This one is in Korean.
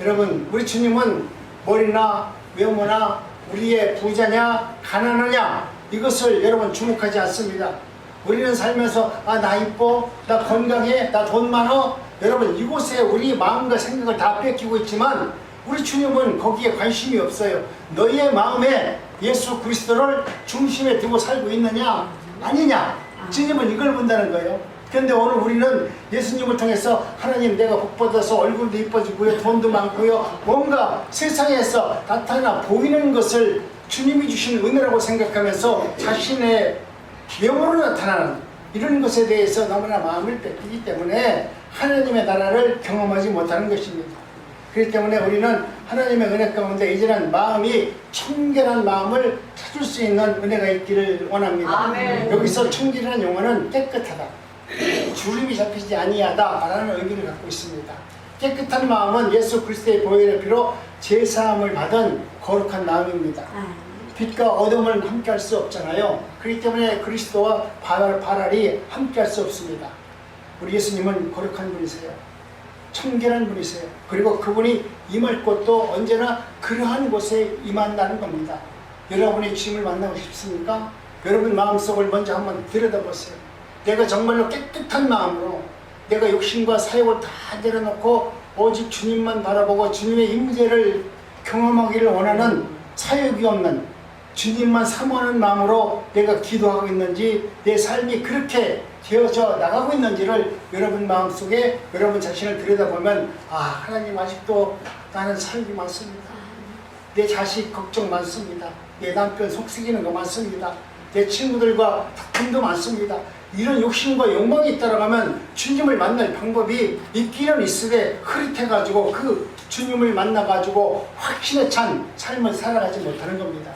여러분 우리 주님은 머리나 외모나 우리의 부자냐 가난하냐 이것을 여러분 주목하지 않습니다. 우리는 살면서 아 나 이뻐 나 건강해 나 돈 많어 여러분 이곳에 우리 마음과 생각을 다 뺏기고 있지만 우리 주님은 거기에 관심이 없어요. 너희의 마음에 예수 그리스도를 중심에 두고 살고 있느냐 아니냐 주님은 이걸 본다는 거예요. 그런데 오늘 우리는 예수님을 통해서 하나님 내가 복 받아서 얼굴도 이뻐지고요 돈도 많고요 뭔가 세상에서 나타나 보이는 것을 주님이 주신 은혜라고 생각하면서 자신의 외모로 나타나는 이런 것에 대해서 너무나 마음을 뺏기기 때문에 하나님의 나라를 경험하지 못하는 것입니다. 그렇기 때문에 우리는 하나님의 은혜 가운데 이제는 마음이 청결한 마음을 찾을 수 있는 은혜가 있기를 원합니다. 아멘. 여기서 청결한 용어는 깨끗하다. 주름이 잡히지 아니하다라는 의미를 갖고 있습니다. 깨끗한 마음은 예수 그리스도의 보혈의 피로 제사함을 받은 거룩한 마음입니다. 빛과 어둠을 함께할 수 없잖아요. 그렇기 때문에 그리스도와 바랄, 바랄이 함께할 수 없습니다. 우리 예수님은 거룩한 분이세요. 청결한 분이세요. 그리고 그분이 임할 곳도 언제나 그러한 곳에 임한다는 겁니다. 여러분의 주님을 만나고 싶습니까? 여러분 마음속을 먼저 한번 들여다보세요. 내가 정말로 깨끗한 마음으로 내가 욕심과 사욕을 다 내려놓고 오직 주님만 바라보고 주님의 임재를 경험하기를 원하는 사욕이 없는 주님만 사모하는 마음으로 내가 기도하고 있는지 내 삶이 그렇게 되어져 나가고 있는지를 여러분 마음속에 여러분 자신을 들여다보면 아 하나님 아직도 나는 사욕이 많습니다. 내 자식 걱정 많습니다. 내 남편 속삭이는 거 많습니다. 내 친구들과 다툼도 많습니다. 이런 욕심과 욕망이 따라가면 주님을 만날 방법이 있기는 있으되 흐릿해가지고 그 주님을 만나가지고 확신에 찬 삶을 살아가지 못하는 겁니다.